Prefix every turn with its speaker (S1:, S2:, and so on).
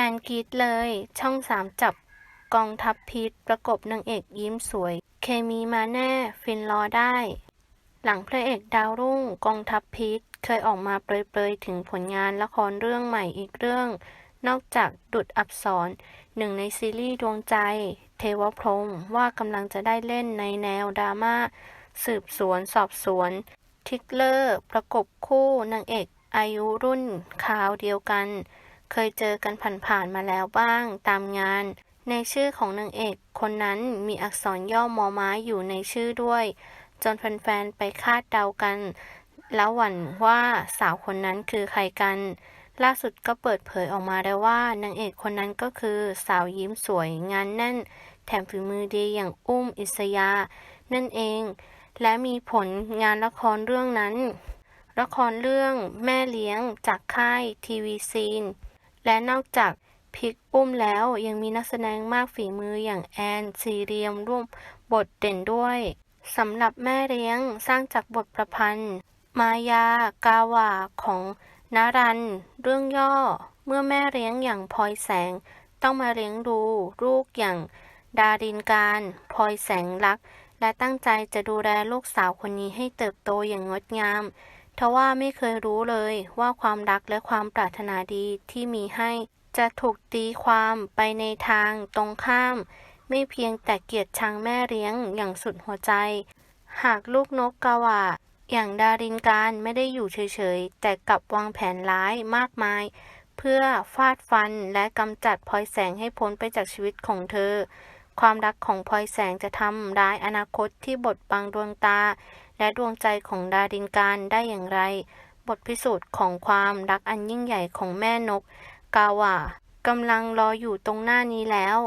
S1: ฟนกรีดเลย ช่องสามจับกองทัพพีทประกบนางเอกยิ้มสวย เคมีมาแน่ ฟินรอได้ หลังพระเอกดาวรุ่งกองทัพพีทเคยออกมาเปรยๆ ถึงผลงานละครเรื่องใหม่อีกเรื่อง นอกจากดุดอับสรหนึ่งในซีรีส์ดวงใจ เทวพรมว่ากำลังจะได้เล่นในแนวดราม่าสืบสวนสอบสวน ทิกเลอร์ ประกบคู่นางเอกอายุรุ่นคราวเดียวกัน เคยเจอกันผ่านๆมาแล้วบ้างตามงาน ในชื่อของนางเอกคนนั้นมีอักษรย่อมอม้าอยู่ในชื่อด้วย จนแฟนๆไปคาดเดากัน แล้วหวั่นว่าสาวคนนั้นคือใครกัน ล่าสุดก็เปิดเผยออกมาแล้วว่านางเอกคนนั้นก็คือสาวยิ้มสวยงานแน่น แถมฝีมือดีอย่างอุ้มอิสยา นั่นเอง และมีผลงานละครเรื่องนั้นละครเรื่องแม่เลี้ยงจากค่ายทีวีซีน และนอกจากพิกอุ้มแล้วยังมีนักแสดงมากฝีมืออย่างแอนซีเรียมร่วมบทเด่นด้วยสำหรับแม่เลี้ยงสร้างจากบทประพันธ์ มายากาวาของนารัน เรื่องย่อ เมื่อแม่เลี้ยงอย่างพลอยแสง ต้องมาเลี้ยงดูลูกอย่างดารินการพลอยแสงรัก และตั้งใจจะดูแลลูกสาวคนนี้ให้เติบโตอย่างงดงาม ทว่าไม่เคยรู้เลยว่าความรักและความปรารถนาดีที่มีให้ จะถูกตีความไปในทางตรงข้าม ไม่เพียงแต่เกียดชังแม่เลี้ยงอย่างสุดหัวใจ หากลูกนกกาวาอย่างดารินการไม่ได้อยู่เฉยๆ แต่กลับวางแผนร้ายมากมาย เพื่อฟาดฟันและกำจัดพลอยแสงให้พ้นไปจากชีวิตของเธอ ความรักของพลอยแสงจะทำร้ายอนาคตที่บดบังดวงตา และดวงใจของดารินการได้อย่างไร บทพิสูจน์ของความรักอันยิ่งใหญ่ของแม่นก กาวากำลังรออยู่ตรงหน้านี้แล้ว